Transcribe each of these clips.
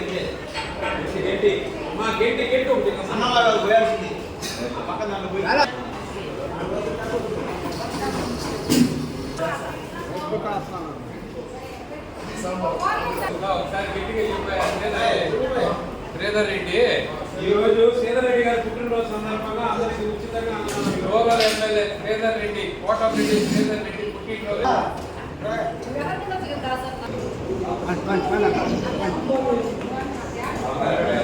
అంతే ఏంటి మా గేట్ గేట్ ఒకటి అన్నవాళ్ళు పోయాల్సింది. పక్కన దాంట్లో పోయి ఒకసారి గట్టిగా చెప్పారు శ్రీధర్ రెడ్డి. ఈరోజు శ్రీధర్ రెడ్డి గారి పుట్టినరోజు సందర్భంగా అందరికీ ఉచితంగా లోకల్ ఎమ్మెల్యే శ్రీధర్ రెడ్డి కోటరెడ్డి శ్రీధర్ రెడ్డి పుట్టినరోజు. Punch punch punch. Amen.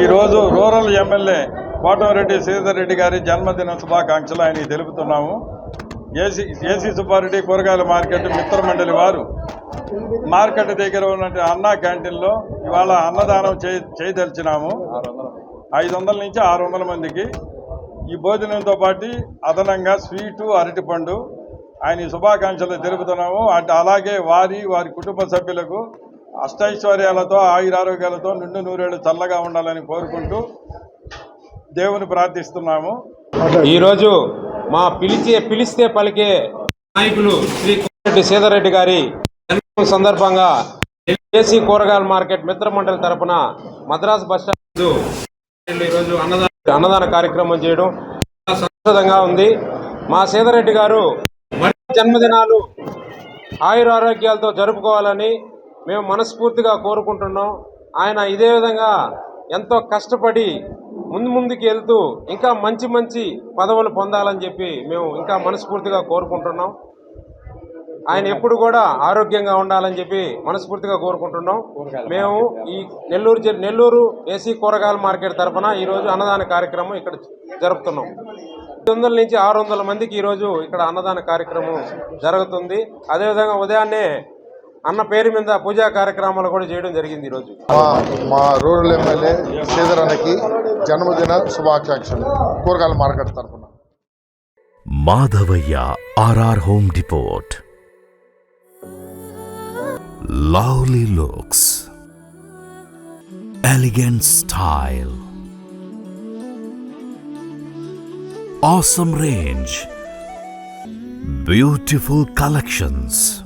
ఈరోజు రూరల్ ఎమ్మెల్యే కోటమిరెడ్డి శ్రీధర్ రెడ్డి గారి జన్మదిన శుభాకాంక్షలు ఆయన తెలుపుతున్నాము. ఏసీ ఏసీ సుబ్బారెడ్డి కూరగాయల మార్కెట్ మిత్రమండలి వారు మార్కెట్ దగ్గర ఉన్నటువంటి అన్నా క్యాంటీన్లో ఇవాళ అన్నదానం చేయ చేయదలిచినాము. ఐదు వందల నుంచి ఆరు వందల మందికి ఈ భోజనంతో పాటు అదనంగా స్వీటు అరటిపండు ఆయన శుభాకాంక్షలు తెలుపుతున్నాము. అటు అలాగే వారి వారి కుటుంబ సభ్యులకు అష్టైశ్వర్యాలతో ఆయురారోగ్యాలతో నిండు నూరేళ్ళు చల్లగా ఉండాలని కోరుకుంటూ దేవుని ప్రార్థిస్తున్నాము. ఈరోజు మా పిలిచే పిలిస్తే పలికే నాయకులు శ్రీ కోమరెడ్డి సీతారెడ్డి గారి సందర్భంగా ఏసీ కూరగాయల మార్కెట్ మిత్ర మండలి తరపున మద్రాసు బస్ స్టాండ్ ఈరోజు అన్నదాన అన్నదాన కార్యక్రమం చేయడం చాలా సంతోషంగా ఉంది. మా సీతారెడ్డి గారు జన్మదినాలు ఆయుర ఆరోగ్యాలతో జరుపుకోవాలని మేము మనస్ఫూర్తిగా కోరుకుంటున్నాం. ఆయన ఇదే విధంగా ఎంతో కష్టపడి ముందు ముందుకు వెళ్తూ ఇంకా మంచి మంచి పదవులు పొందాలని చెప్పి మేము ఇంకా మనస్ఫూర్తిగా కోరుకుంటున్నాం. ఆయన ఎప్పుడు కూడా ఆరోగ్యంగా ఉండాలని చెప్పి మనస్ఫూర్తిగా కోరుకుంటున్నాం. మేము ఈ నెల్లూరు నెల్లూరు ఏసీ కూరగాయల మార్కెట్ తరఫున ఈరోజు అన్నదాన కార్యక్రమం ఇక్కడ జరుపుతున్నాం. ఐదు వందల నుంచి ఆరు వందల మందికి ఈరోజు ఇక్కడ అన్నదాన కార్యక్రమం జరుగుతుంది. అదేవిధంగా ఉదయాన్నే అన్న పేరు మీద పూజా కార్యక్రమాలు కూడా చేయడం జరిగింది ఈరోజు మా మా రూరల్ ఎమ్మెల్యే శ్రీధర్ అన్నకి జన్మదిన శుభాకాంక్షలు. కూరగాయల మార్కెట్ తరఫున. Madhavayya RR home depot lovely looks. Elegant style. Awesome range. Beautiful collections.